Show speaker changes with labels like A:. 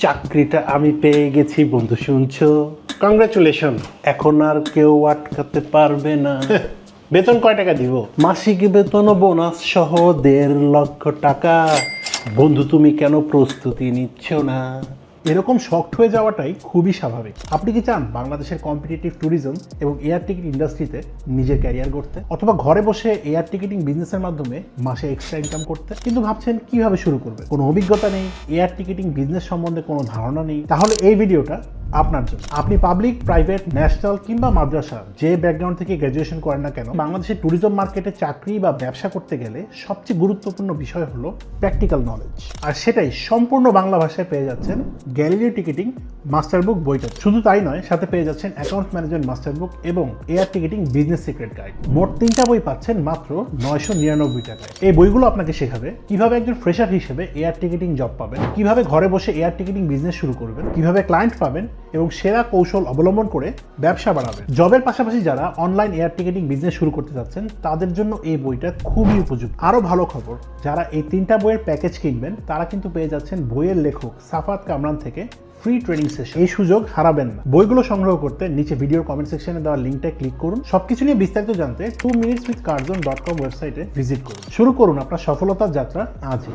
A: চাকরিটা আমি পেয়ে গেছি বন্ধু শুনছো?
B: কংগ্রেচুলেশন
A: এখন আর কেউ আটকাতে পারবে না।
B: বেতন কয় টাকা দিব?
A: মাসিক বেতন ও বোনাস সহ দেড় লক্ষ টাকা। বন্ধু তুমি কেন প্রস্তুতি নিচ্ছ না?
B: এরকম শক্ট হয়ে যাওয়াটাই খুবই স্বাভাবিক। আপনি কি চান বাংলাদেশের কম্পিটিটিভ ট্যুরিজম এবং এয়ার টিকিট ইন্ডাস্ট্রিতে নিজের ক্যারিয়ার করতে অথবা ঘরে বসে এয়ার টিকিটিং বিজনেসের মাধ্যমে মাসে এক্সট্রা ইনকাম করতে? কিন্তু ভাবছেন কীভাবে শুরু করবে কোনো অভিজ্ঞতা নেই এয়ার টিকিটিং বিজনেস সম্বন্ধে কোনো ধারণা নেই। তাহলে এই ভিডিওটা আপনার জন্য। আপনি পাবলিক প্রাইভেট ন্যাশনাল কিংবা মাদ্রাসা, যে ব্যাকগ্রাউন্ড থেকে গ্র্যাজুয়েশন করেন না কেন, বাংলাদেশের ট্যুরিজম মার্কেটে চাকরি বা ব্যবসা করতে গেলে সবচেয়ে গুরুত্বপূর্ণ বিষয় হলো প্র্যাকটিক্যাল নলেজ আর সেটাই সম্পূর্ণ বাংলা ভাষায় পেয়ে যাচ্ছেন গ্যালিলিও টিকিটিং মাস্টার বুক বইটা। শুধু তাই নয়, সাথে পেয়ে যাচ্ছেন অ্যাকাউন্ট ম্যানেজমেন্ট মাস্টার বুক এবং air ticketing business secret guide মোট তিনটা বই পাচ্ছেন মাত্র নয়শো নিরানব্বই টাকায়। এই বইগুলো আপনাকে শেখাবে কীভাবে একজন ফ্রেশার হিসেবে এয়ার টিকিটিং জব পাবেন, কীভাবে ঘরে বসে এয়ার টিকিটিং বিজনেস শুরু করবেন, কীভাবে ক্লায়েন্ট পাবেন এবং সেরা কৌশল অবলম্বন করে ব্যবসা বাড়াবেন জবের পাশাপাশি যারা অনলাইন এয়ার টিকিটিং বিজনেস শুরু করতে যাচ্ছেন তাদের জন্য এই বইটা খুবই উপযুক্ত। আরও ভালো খবর, যারা এই তিনটা বইয়ের প্যাকেজ কিনবেন, তারা কিন্তু পেয়ে যাচ্ছেন বইয়ের লেখক সাফাত কামরান থেকে ফ্রি ট্রেনিং সেশন এই সুযোগ হারাবেন না। বইগুলো সংগ্রহ করতে নিচে ভিডিওর কমেন্ট সেকশনে দেওয়া লিঙ্কটা ক্লিক করুন। সবকিছু নিয়ে বিস্তারিত জানতে two minutes with Curzon dot com website visit করুন। শুরু করুন আপনার সফলতার যাত্রা আজই।